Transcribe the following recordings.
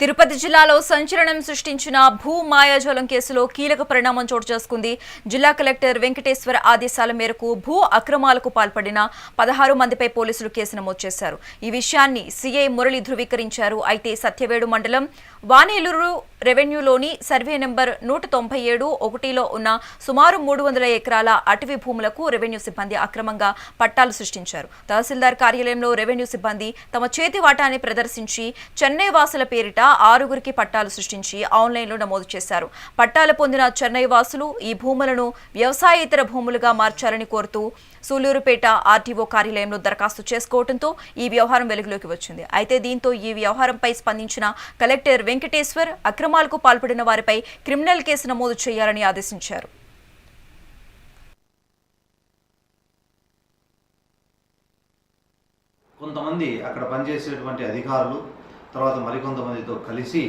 తిరుపతి జిల్లాలో సంచలనం సృష్టించిన భూ మాయాజాలం కేసులో కీలక పరిణామం చోటు చేసుకుంది. జిల్లా కలెక్టర్ వెంకటేశ్వర ఆదేశాల మేరకు భూ అక్రమాలకు పాల్పడిన పదహారు మందిపై పోలీసులు కేసు నమోదు చేశారు. ఈ విషయాన్ని సీఐ మురళి ధృవీకరించారు. అయితే సత్యవేడు మండలం వానేలూరు రెవెన్యూలోని సర్వే నెంబర్ నూట తొంభై ఏడు ఒకటిలో ఉన్న సుమారు మూడు వందల ఎకరాల అటవీ భూములకు రెవెన్యూ సిబ్బంది అక్రమంగా పట్టాలు సృష్టించారు. తహసీల్దార్ కార్యాలయంలో రెవెన్యూ సిబ్బంది తమ చేతి వాటాన్ని ప్రదర్శించి చెన్నై వాసుల పేరిట ఆరుగురికి పట్టాలు సృష్టించి ఆన్లైన్లో నమోదు చేశారు. పట్టాలు పొందిన చెన్నై వాసులు ఈ భూములను వ్యవసాయేతర భూములుగా మార్చాలని కోరుతూ సూలూరుపేట ఆర్టీఓ కార్యాలయంలో దరఖాస్తు చేసుకోవడంతో ఈ వ్యవహారం వెలుగులోకి వచ్చింది. అయితే దీంతో ఈ వ్యవహారంపై స్పందించిన కలెక్టర్ వెంకటేశ్వర్ అక్రమాలకు పాల్పడిన వారిపై క్రిమినల్ కేసు నమోదు చేయాలని ఆదేశించారు. కొంతమంది అక్కడ పనిచేసేటువంటి అధికారులు తర్వాత మరికొంతమందితో కలిసి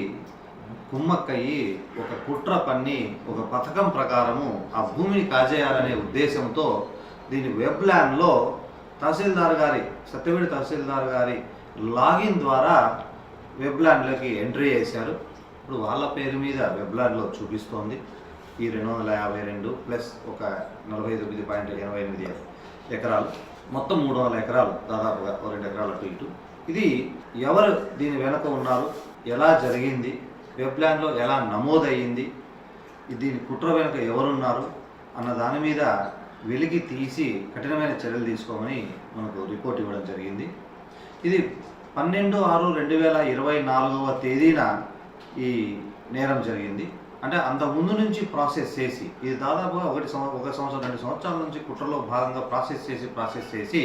కుమ్మక్కయ్యి ఒక కుట్ర పన్ని ఒక పథకం ప్రకారము ఆ భూమిని కాజేయాలనే ఉద్దేశంతో దీని వెబ్ ల్యాండ్లో తహసీల్దార్ గారి సత్యవేడి తహసీల్దార్ గారి లాగిన్ ద్వారా వెబ్ ల్యాండ్లోకి ఎంట్రీ చేశారు. ఇప్పుడు వాళ్ళ పేరు మీద వెబ్ ల్యాండ్లో చూపిస్తోంది. ఈ రెండు వందల యాభై రెండు ప్లస్ ఒక నలభై తొమ్మిది పాయింట్ ఎనభై ఎనిమిది ఎకరాలు. మొత్తం మూడు వందల ఎకరాలు దాదాపుగా రెండు ఎకరాలు అటు ఇటు. ఇది ఎవరు దీని వెనక ఉన్నారు? ఎలా జరిగింది? వెబ్లాండ్లో ఎలా నమోదయ్యింది? దీని కుట్ర వెనుక ఎవరున్నారు? అన్న దాని మీద వెలికి తీసి కఠినమైన చర్యలు తీసుకోమని మనకు రిపోర్ట్ ఇవ్వడం జరిగింది. ఇది పన్నెండు ఆరు రెండు వేల ఇరవై నాలుగవ తేదీన ఈ నేరం జరిగింది. అంటే అంత ముందు నుంచి ప్రాసెస్ చేసి ఇది దాదాపుగా ఒకటి ఒక సంవత్సరం రెండు సంవత్సరాల నుంచి కుట్రలో భాగంగా ప్రాసెస్ చేసి ప్రాసెస్ చేసి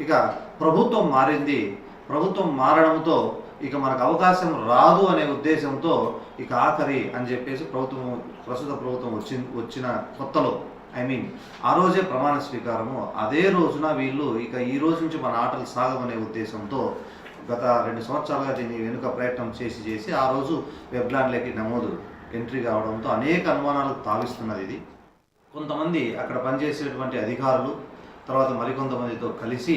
ఇక ప్రభుత్వం మారింది. ప్రభుత్వం మారడంతో ఇక మనకు అవకాశం రాదు అనే ఉద్దేశంతో ఇక ఆఖరి అని చెప్పేసి ప్రభుత్వం ప్రస్తుత ప్రభుత్వం వచ్చి వచ్చిన కొత్తలో. ఐ మీన్ ఆ రోజే ప్రమాణ స్వీకారము. అదే రోజున వీళ్ళు ఇక ఈ రోజు నుంచి మన ఆటలు సాగమనే ఉద్దేశంతో గత రెండు సంవత్సరాలుగా దీన్ని వెనుక ప్రయత్నం చేసి చేసి ఆ రోజు వెబ్లాండ్లోకి నమోదు ఎంట్రీ కావడంతో అనేక అనుమానాలకు తావిస్తున్నది ఇది. కొంతమంది అక్కడ పనిచేసేటువంటి అధికారులు తర్వాత మరికొంతమందితో కలిసి